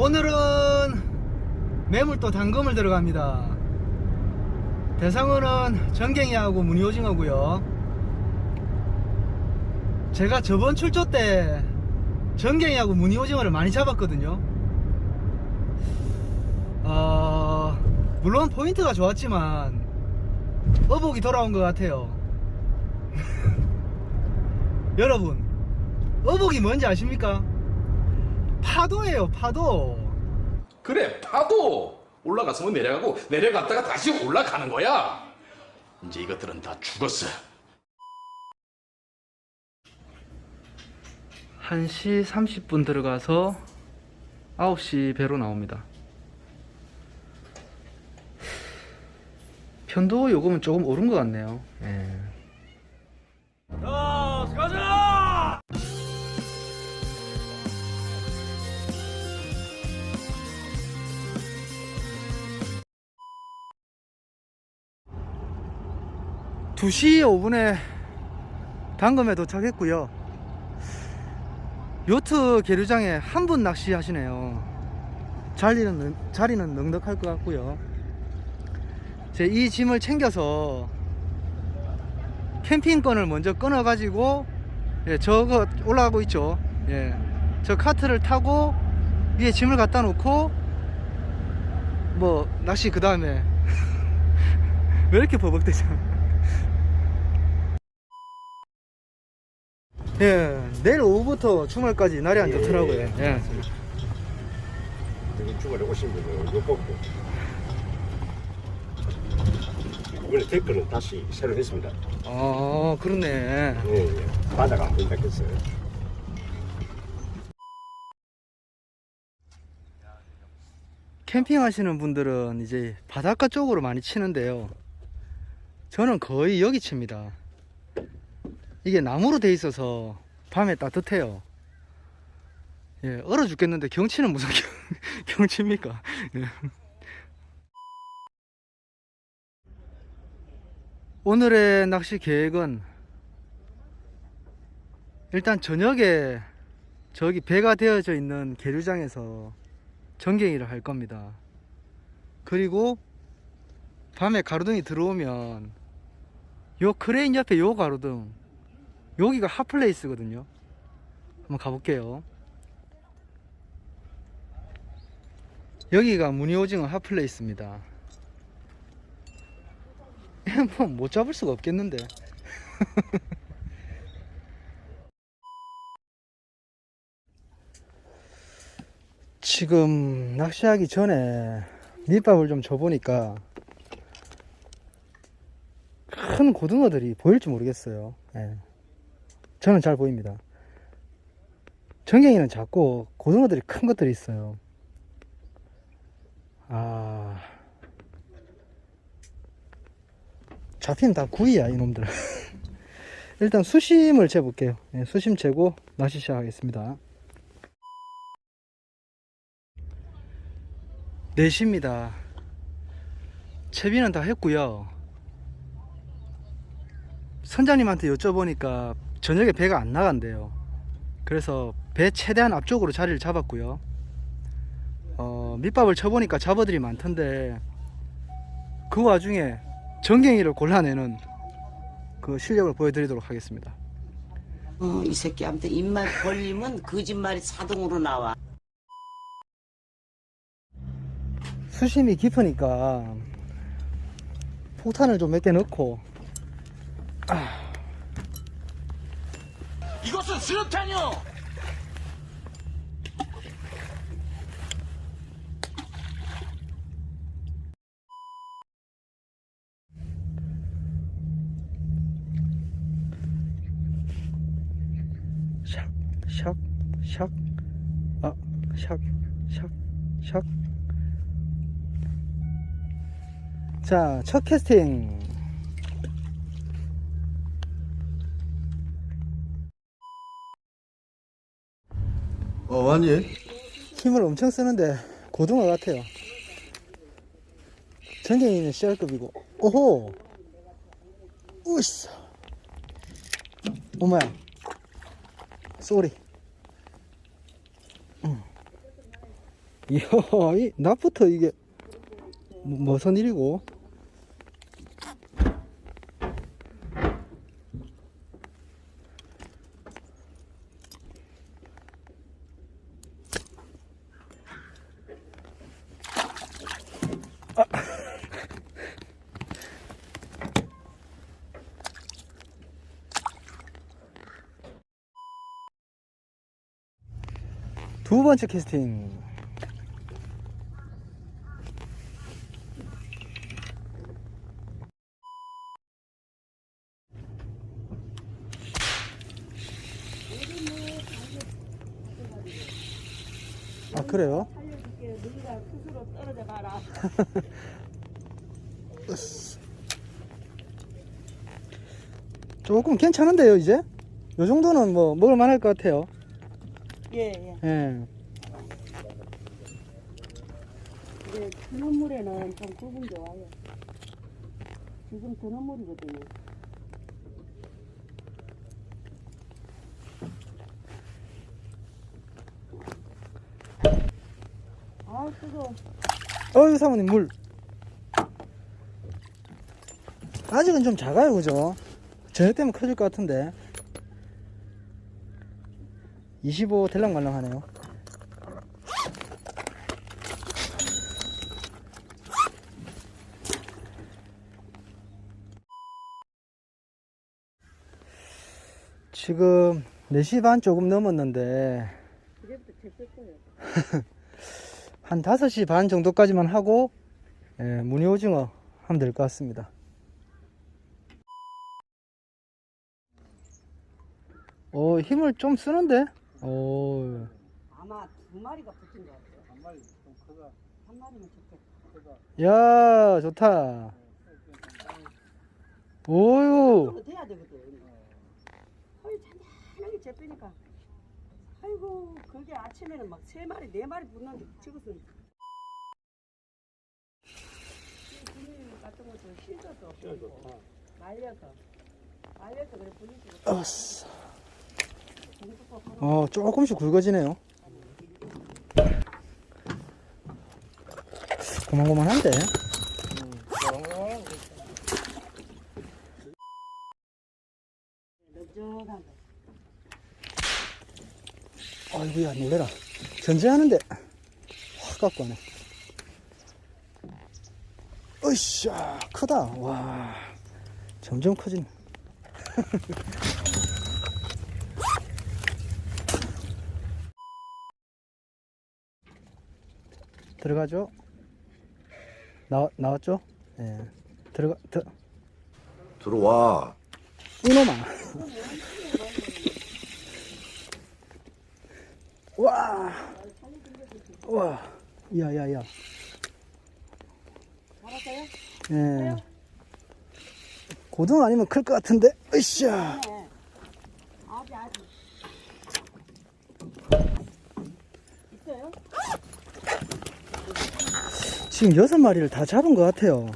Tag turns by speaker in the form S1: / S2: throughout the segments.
S1: 오늘은 매물도 단검을 들어갑니다. 대상어는 전갱이하고 무늬오징어고요. 제가 저번 출조 때 전갱이하고 무늬오징어를 많이 잡았거든요. 어, 물론 포인트가 좋았지만 어복이 돌아온 것 같아요. 여러분, 어복이 뭔지 아십니까? 파도예요, 파도.
S2: 그래 파도 올라갔으면 내려가고 내려갔다가 다시 올라가는 거야 이제 이것들은 다 죽었어
S1: 1시 30분 들어가서 9시 배로 나옵니다. 편도 요금은 조금 오른 것 같네요. 예. 2시 5분에 당금에 도착했고요. 요트 계류장에 한 분 낚시하시네요. 자리는, 능- 자리는 넉넉할 것 같고요. 제 이 짐을 챙겨서 캠핑권을 먼저 끊어 가지고 예, 저거 올라가고 있죠. 예, 저 카트를 타고 위에 짐을 갖다 놓고 뭐 낚시 그 다음에 왜 이렇게 버벅대죠? 예, 내일 오후부터 주말까지 날이 안 좋더라고요. 예.
S3: 여기 주말에 오신 분은 이거 뽑고 이번에 댓글은 다시 새로 했습니다
S1: 아, 그렇네.
S3: 예, 예. 바다가 안 된다 했어요
S1: 캠핑 하시는 분들은 이제 바닷가 쪽으로 많이 치는데요. 저는 거의 여기 칩니다. 이게 나무로 돼 있어서 밤에 따뜻해요. 예, 얼어 죽겠는데 경치는 무슨 경, 경치입니까? 예. 오늘의 낚시 계획은 일단 저녁에 저기 배가 되어져 있는 계류장에서 전갱이를 할 겁니다. 그리고 밤에 가로등이 들어오면 요 크레인 옆에 요 가로등 여기가 핫플레이스거든요. 한번 가볼게요. 여기가 무늬오징어 핫플레이스입니다. 뭐못 잡을 수가 없겠는데. 지금 낚시하기 전에 밑밥을 좀 줘보니까 큰 고등어들이 보일지 모르겠어요. 예. 저는 잘 보입니다. 전갱이는 작고 고등어들이 큰 것들이 있어요. 아 잡히면 다 구이야 이놈들. 일단 수심을 재볼게요. 예, 수심 재고 낚시 시작하겠습니다. 4시입니다. 채비는 다 했고요. 선장님한테 여쭤보니까 저녁에 배가 안 나간대요. 그래서 배 최대한 앞쪽으로 자리를 잡았고요. 어, 밑밥을 쳐보니까 잡어들이 많던데 그 와중에 전갱이를 골라내는 그 실력을 보여드리도록 하겠습니다.
S4: 어, 이 새끼한테 입만 벌리면 거짓말이 자동으로 나와.
S1: 수심이 깊으니까 폭탄을 좀 몇 개 넣고
S2: 이것은 수류탄이요
S1: 샥, 샥, 샥, 아, 샥, 샥, 샥. 자, 첫 캐스팅.
S5: 어, 완이?
S1: 힘을 엄청 쓰는데 고등어 같아요. 전갱이는 CR급이고. 오호! 우씨! 오마야. 쏘리. 음. 이야, 이 낮부터 이게 뭐- 무슨 일이고? 두 번째 캐스팅. 아 그래요? 조금 괜찮은데요 이제? 요 정도는 뭐 먹을 만할 것 같아요.
S6: 예, 예.
S1: 예.
S6: 이제 드는 물에는 좀게 와요. 지금 드는 물이거든요. 아, 뜨거워.
S1: 어유 사모님 물. 아직은 좀 작아요 그죠? 저녁 때면 커질 것 같은데 25 될랑말랑 하네요 지금 4시 반 조금 넘었는데. 한 5시 반 정도까지만 하고 예, 무늬 오징어 하면 될 것 같습니다. 오, 어, 힘을 좀 쓰는데? 오,
S6: 아마 두 마리가 붙은 것 같아요. 한 마리 좀 크다. 한 마리면 좋겠다.
S1: 야, 좋다. 오유,
S6: 그거 돼야 되거든. 헐, 잔잔하게 잡히니까. 아이고, 그게 아침에는 막 세 마리, 네 마리 붙는데 같은 것도 씻어서 없고, 말려서. 말려서 그래 분위기가
S1: 어스. 어, 조금씩 굵어지네요. 고만고만한데?
S6: 널널한 거.
S1: 아이고야, 놀래라. 견제하는데, 확 갖고 가네. 으쌰, 크다. 와, 점점 커지네. 들어가죠? 나, 나왔죠? 예. 들어가, 들,
S5: 들어와.
S1: 이놈아. 와. 와. 야, 야, 야.
S6: 알았어요?
S1: 예. 고등 아니면 클 것 같은데. 으쌰.
S6: 네. 아직, 아직. 있어요?
S1: 지금 여섯 마리를 다 잡은 것 같아요.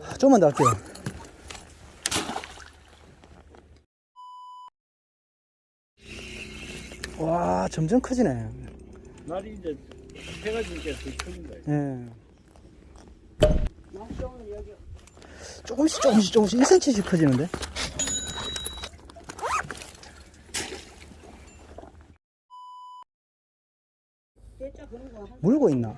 S1: 아, 좀만 더 할게요. 와, 점점 커지네.
S3: 날이 이제 해가 지니까 더 커진다.
S1: 예. 조금씩 조금씩 조금씩 1cm씩 커지는데? 물고 있나?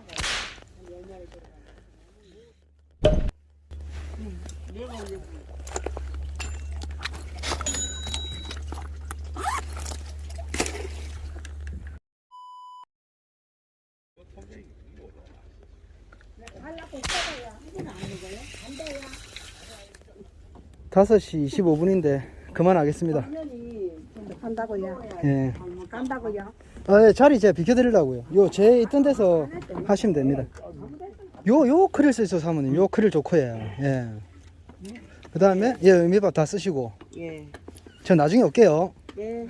S1: 5시 25분인데 그만하겠습니다.
S6: 간다고요.
S1: 예.
S6: 간다고요.
S1: 아, 예, 자리 제가 비켜드리려고요. 요, 제 있던 데서 하시면 됩니다. 요, 요 크릴 쓰이소 사모님. 요 크릴 좋고요. 예. 그 다음에, 예, 의미밥 다 쓰시고.
S6: 예.
S1: 저 나중에 올게요.
S6: 예.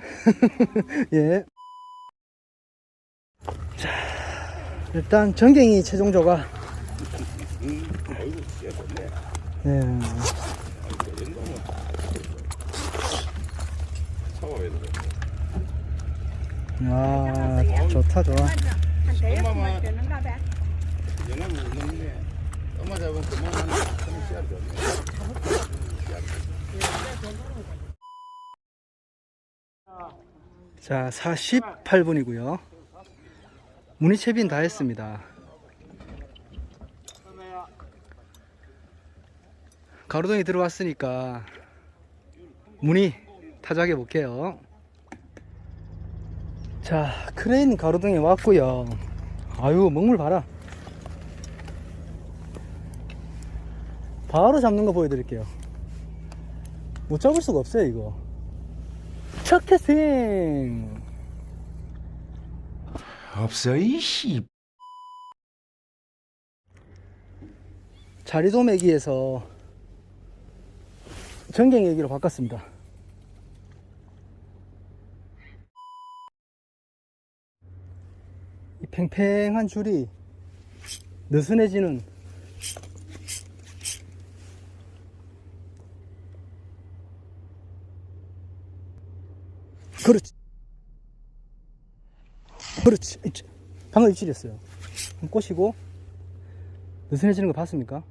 S1: 예. 자, 일단 전갱이 최종조가. 예. 아, 아, 좋다, 좋아.
S6: 한 대여섯 마리 되는가 봐.
S1: 자, 48분이고요. 문의채빈 다 했습니다. 가로등이 들어왔으니까 문의 타작해 볼게요. 자, 크레인 가로등에 왔고요. 아유, 먹물 봐라. 바로 잡는 거 보여드릴게요. 못 잡을 수가 없어요, 이거. 첫 캐스팅!
S2: 없어 이씨.
S1: 자리도 매기에서 전갱 얘기로 바꿨습니다. 이 팽팽한 줄이 느슨해지는 그렇지. 그렇지. 방금 입질이었어요. 꼬시고 느슨해지는 거 봤습니까?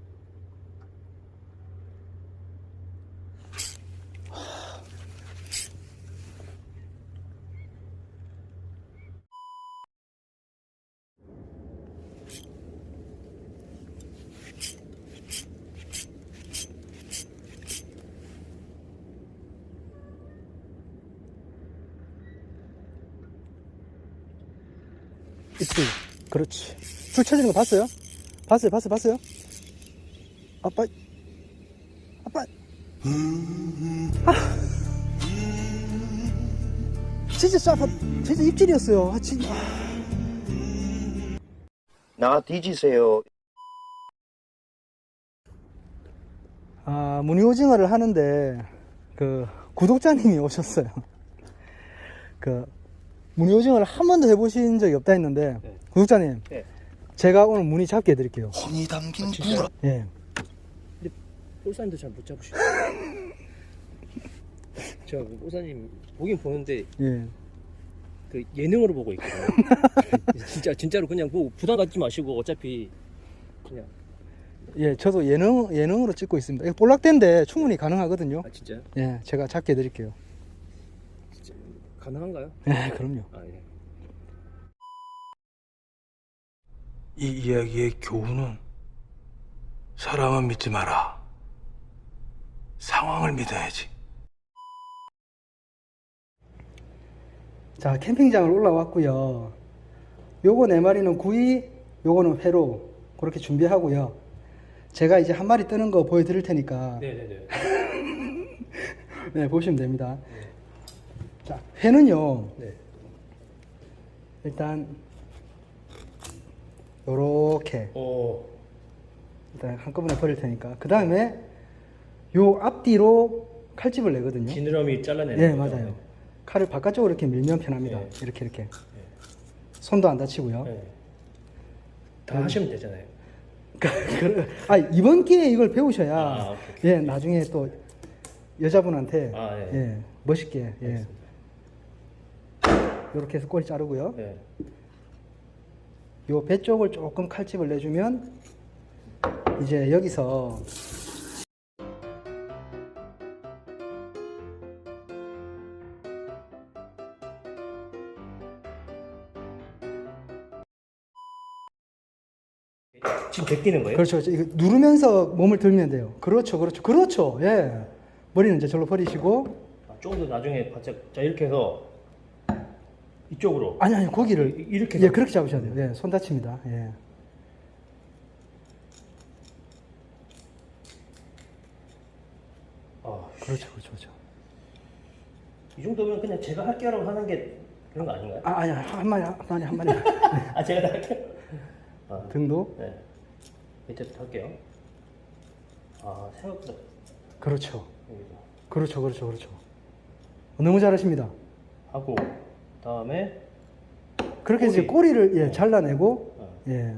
S1: 입술. 그렇지. 줄 쳐지는 거 봤어요? 봤어요, 봤어요, 봤어요? 아빠, 아빠. 아. 진짜 싸파, 진짜 입질이었어요. 아, 진짜.
S5: 나 뒤지세요.
S1: 아, 무늬오징어를 하는데, 그, 구독자님이 오셨어요. 그, 무늬오징어를 한 번도 해보신 적이 없다 했는데, 구독자님,
S7: 네.
S1: 제가 오늘 무늬 잡게 해드릴게요.
S5: 혼이 담긴
S7: 아, 진짜요?
S5: 구라.
S1: 예.
S7: 볼사님도 잘 못 잡으시죠? 제가 그 볼사님 보긴 보는데
S1: 예.
S7: 그 예능으로 보고 있거든요. 진짜 진짜로 그냥 뭐 부담 갖지 마시고 어차피 그냥
S1: 예, 저도 예능, 예능으로 찍고 있습니다. 이거 볼락대인데 충분히 가능하거든요.
S7: 아 진짜
S1: 예, 제가 잡게 해드릴게요.
S7: 가능한가요?
S1: 예, 그럼요.
S7: 아 예.
S8: 이 이야기의 교훈은 사람은 믿지 마라. 상황을 믿어야지.
S1: 자, 캠핑장을 올라왔고요. 요거 네 마리는 구이, 요거는 회로 그렇게 준비하고요. 제가 이제 한 마리 뜨는 거 보여드릴 테니까
S7: 네네네.
S1: 네, 보시면 됩니다. 자, 회는요.
S7: 네.
S1: 일단 요렇게
S7: 어.
S1: 일단 한꺼번에 버릴 테니까 그 다음에 요 앞뒤로 칼집을 내거든요.
S7: 지느러미 잘라내는
S1: 예,
S7: 거죠?
S1: 맞아요. 칼을 바깥쪽으로 이렇게 밀면 편합니다.
S7: 네.
S1: 이렇게 이렇게. 손도 안 다치고요.
S7: 네. 다 하시면 되잖아요.
S1: 그- 아 이번 기회에 이걸 배우셔야
S7: 아, 오케이,
S1: 예 나중에 또 여자분한테
S7: 아, 예.
S1: 예 멋있게 예 이렇게 해서 꼬리 자르고요.
S7: 네.
S1: 요배 쪽을 조금 칼집을 내주면 이제 여기서
S7: 지금 베끼는 거예요?
S1: 그렇죠. 이거 누르면서 몸을 들면 돼요. 그렇죠, 그렇죠, 그렇죠. 예 머리는 이제 절로 버리시고
S7: 아, 조금 더 나중에 바짝 자 이렇게 해서 이쪽으로
S1: 아니 아니 고기를
S7: 이- 이렇게
S1: 예 그렇게 잡으셔야 돼요. 예, 손 다칩니다. 예.
S7: 아,
S1: 그렇죠, 그렇죠, 그렇죠.
S7: 이 정도면 그냥 제가 할게요라고 하는 게 그런 거 아닌가요?
S1: 아, 아니야, 한 마리, 한 마리, 한 마리.
S7: 아 제가 다 할게요. 아,
S1: 등도.
S7: 네. 밑에부터 할게요. 아 생각보다
S1: 그렇죠.
S7: 여기서
S1: 그렇죠, 그렇죠, 그렇죠. 너무 잘하십니다.
S7: 하고 다음에
S1: 그렇게 이제
S7: 꼬리.
S1: 꼬리를 예, 잘라내고, 예,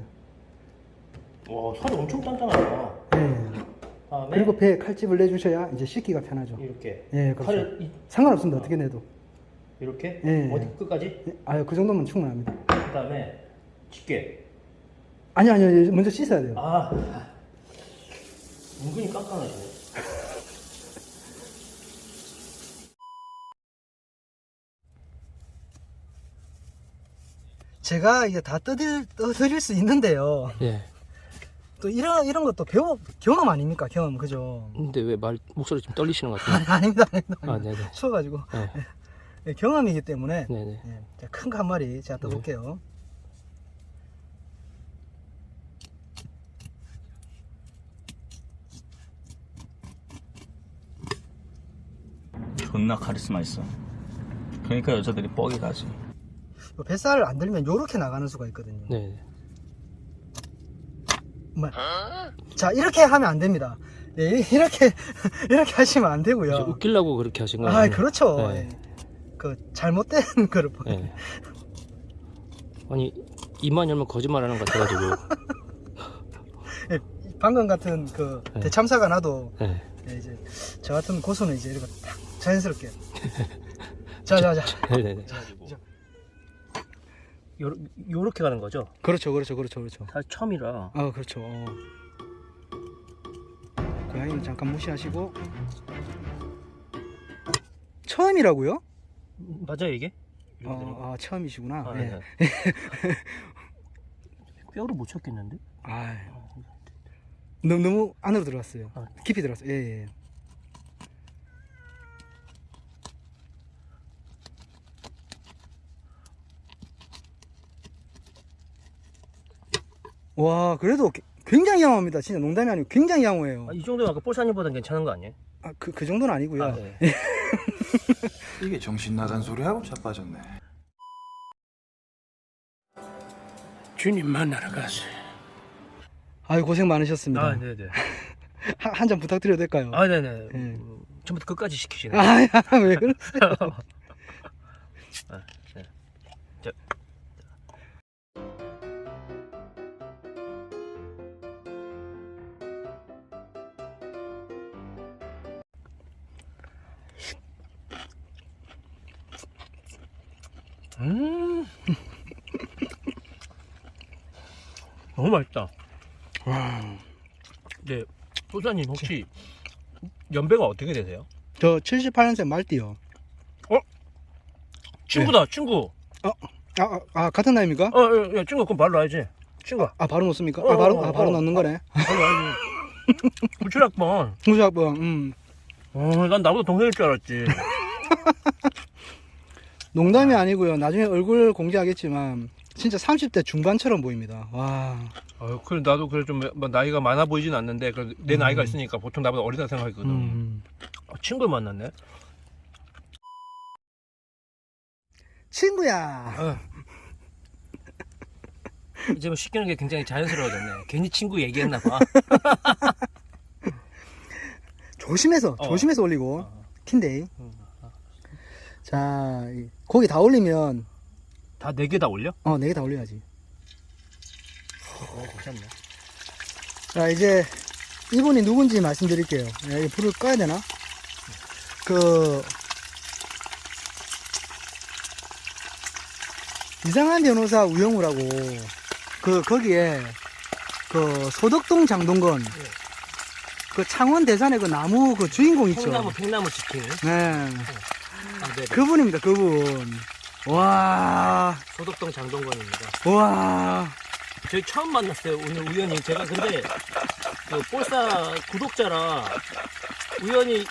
S7: 와 살이 엄청 단단하다.
S1: 예.
S7: 다음에
S1: 그리고 배에 칼집을 내주셔야 이제 씻기가 편하죠.
S7: 이렇게
S1: 예, 그렇죠.
S7: 칼을 이,
S1: 상관없습니다. 어떻게 내도.
S7: 이렇게
S1: 예.
S7: 어디 끝까지?
S1: 아유 그 정도면 충분합니다.
S7: 그다음에 집게.
S1: 아니요 아니요 먼저 씻어야 돼요.
S7: 아, 은근히 깜깜하시네.
S1: 제가 이제 다 떠들 떠드릴 수 있는데요.
S7: 예.
S1: 또 이런 이런 것도 배워 경험 아닙니까 경험 그죠?
S7: 근데 왜 말 목소리 좀 떨리시는 것 같아요?
S1: 아 닙니다 아닙니다.
S7: 아, 네네.
S1: 추워가지고
S7: 네.
S1: 예, 경험이기 때문에
S7: 네네.
S1: 큰거 한 마리 제가 떠볼게요.
S9: 존나 카리스마 있어. 그러니까 여자들이 뻑이 가지.
S1: 요 뱃살을 안 들면 요렇게 나가는 수가 있거든요.
S7: 네.
S1: 정말. 자 이렇게 하면 안 됩니다. 예, 이렇게 이렇게 하시면 안 되고요.
S7: 웃기려고 그렇게 하신 거예요?
S1: 아 그렇죠.
S7: 네.
S1: 예. 그 잘못된 거를 보-
S7: 네. 아니 입만 열면 거짓말하는 것 같아가지고.
S1: 예, 방금 같은 그
S7: 네.
S1: 대참사가 나도
S7: 네.
S1: 예, 이제 저 같은 고수는 이제 이렇게 딱 자연스럽게 자자자
S7: 네네네. 요 요렇게 가는 거죠?
S1: 그렇죠 그렇죠 그렇죠 그렇죠
S7: 사실 처음이라.
S1: 아 그렇죠 어. 고양이는 잠깐 무시하시고 처음이라고요?
S7: 맞아요 이게?
S1: 어, 아 처음이시구나
S7: 아,
S1: 예.
S7: 네. 뼈를 못 쳤겠는데?
S1: 아 너무 너무 안으로 들어갔어요
S7: 아.
S1: 깊이 들어갔어요 예, 예. 와 그래도 게- 굉장히 양호합니다 진짜 농담이 아니고 굉장히 양호해요
S7: 아, 이 정도면 아까 볼사님보다는 괜찮은 거 아니에요?
S1: 아, 그, 그 정도는 아니고요
S7: 아, 네.
S8: 이게 정신 나간 소리하고 자빠졌네. 주님 만나러 가세.
S1: 아유 고생 많으셨습니다
S7: 아, 네네.
S1: 한 잔 부탁드려도 될까요?
S7: 아, 네네.
S1: 예.
S7: 음, 처음부터 끝까지 시키시네.
S1: 아왜 그러세요
S7: 아, 음. 너무 맛있다. 네, 소사님 혹시 연배가 어떻게 되세요?
S1: 저 78년생 말띠요
S7: 친구다, 친구.
S1: 아, 아, 아 같은 나이입니까?
S7: 어, 야, 야, 친구 그럼 바로 알지. 친구.
S1: 아 바로 놓습니까?
S7: 어,
S1: 아 바로
S7: 어,
S1: 아 바로
S7: 어.
S1: 넣는 거네
S7: 바로 알지. 구출학번.
S1: 후주학번 음
S7: 어, 난 나보다 동생일 줄 알았지.
S1: 농담이 아니고요 나중에 얼굴 공개하겠지만 진짜 30대 중반처럼 보입니다 와
S7: 어, 그래 나도 그래 좀 뭐, 나이가 많아 보이진 않는데 그래도 내 나이가 있으니까 보통 나보다 어리다 생각하거든.
S1: 음.
S7: 어, 친구를 만났네.
S1: 친구야
S7: 이제 뭐 시키는 게 굉장히 자연스러워졌네. 괜히 친구 얘기했나 봐.
S1: 조심해서
S7: 어.
S1: 조심해서 올리고 킨데이 자 이 고기 다 올리면.
S7: 다 네 개 다 올려?
S1: 어 네 개 다 올려야지.
S7: 어, 괜찮네.
S1: 자 이제 이분이 누군지 말씀드릴게요. 예, 이 불을 꺼야 되나? 그 이상한 변호사 우영우라고 그 거기에 그 소덕동 장동건 그 창원 대산의 그 나무 그 주인공 있죠.
S7: 팽나무 팽나무 치킨.
S1: 네
S7: 아, 네.
S1: 그분입니다 그분 와
S7: 소덕동 장동건입니다.
S1: 와.
S7: 저희 처음 만났어요 오늘 우연히 제가 근데 그 볼사 구독자라 우연히 이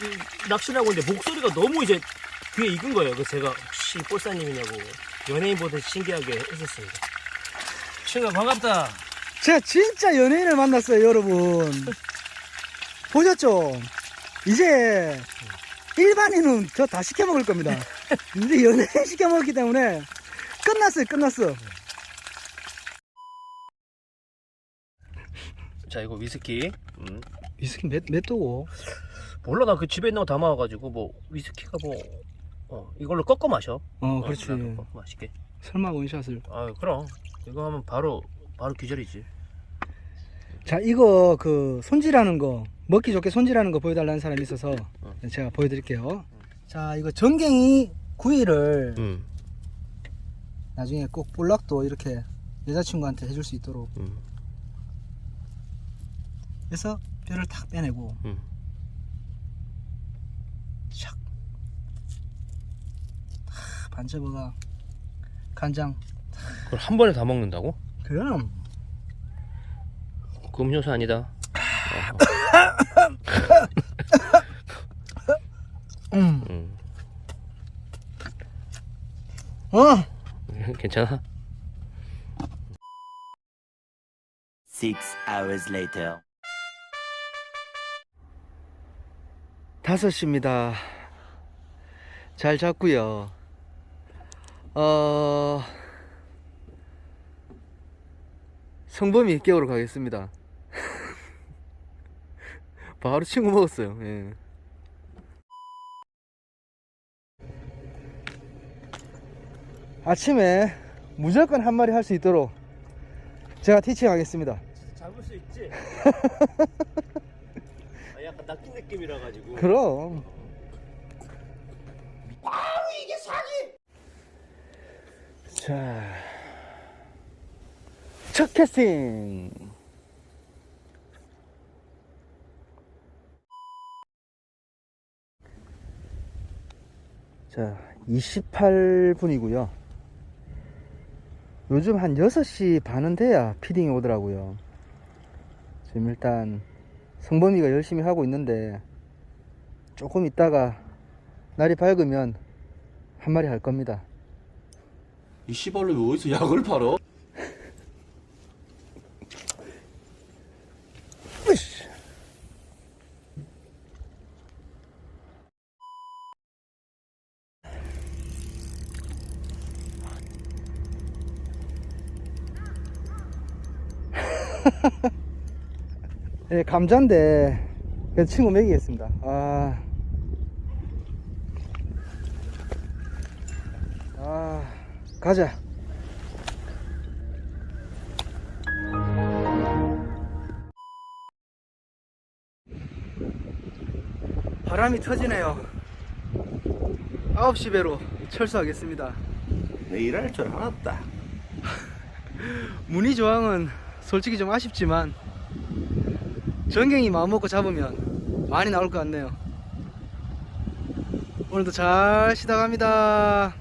S7: 낚시를 하고 있는데 목소리가 너무 이제 귀에 익은 거예요 그래서 제가 혹시 볼사님이냐고 연예인 보듯 신기하게 했었습니다 친구야 반갑다
S1: 제가 진짜 연예인을 만났어요, 여러분. 보셨죠? 이제 일반인은 저 다 시켜 먹을 겁니다. 근데 연예인 시켜 먹기 때문에 끝났어요, 끝났어.
S7: 자 이거 위스키 음.
S1: 위스키 몇, 몇 도고?
S7: 몰라 나 그 집에 있는 거 담아와가지고 뭐 위스키가 뭐 어, 이걸로 꺾어 마셔
S1: 어, 그렇지.
S7: 나도 꺾어 마실게
S1: 설마 원샷을.
S7: 아 그럼 이거 하면 바로 바로 기절이지
S1: 자, 이거 그 손질하는 거, 먹기 좋게 손질하는 거 보여달라는 사람이 있어서 제가 보여드릴게요. 자, 이거 전갱이 구이를
S3: 음.
S1: 나중에 꼭 볼락도 이렇게 여자친구한테 해줄 수 있도록
S3: 음.
S1: 해서 뼈를 탁 빼내고
S3: 음.
S1: 샥탁 반접어가 간장
S10: 그걸 한 번에 다 먹는다고?
S1: 그럼
S10: 그 음료수 아니다.
S1: 음.
S10: 음.
S1: 어
S10: 괜찮아?
S11: Six hours later.
S1: 5시입니다. 잘 잤고요. 어... 성범이 깨우러 가겠습니다. 바로 친구 먹었어요. 예. 아침에 무조건 한 마리 할 수 있도록 제가 티칭 하겠습니다.
S7: 잡을 수 있지? 아, 약간 낚인 느낌이라 가지고.
S1: 그럼. 자, 첫 캐스팅. 자, 28분이고요. 요즘 한 6시 반은 돼야 피딩이 오더라고요. 지금 일단 성범이가 열심히 하고 있는데 조금 있다가 날이 밝으면 한 마리 할 겁니다.
S2: 이 씨발로 왜 어디서 약을 팔어?
S1: 으쌰. 예, 감자인데 친구 먹이겠습니다. 아, 아, 가자. 바람이 터지네요. 9시 배로 철수하겠습니다.
S3: 내 일 할 줄 알았다.
S1: 문희 조항은 솔직히 좀 아쉽지만 전갱이 마음먹고 잡으면 많이 나올 것 같네요. 오늘도 잘 쉬다 갑니다.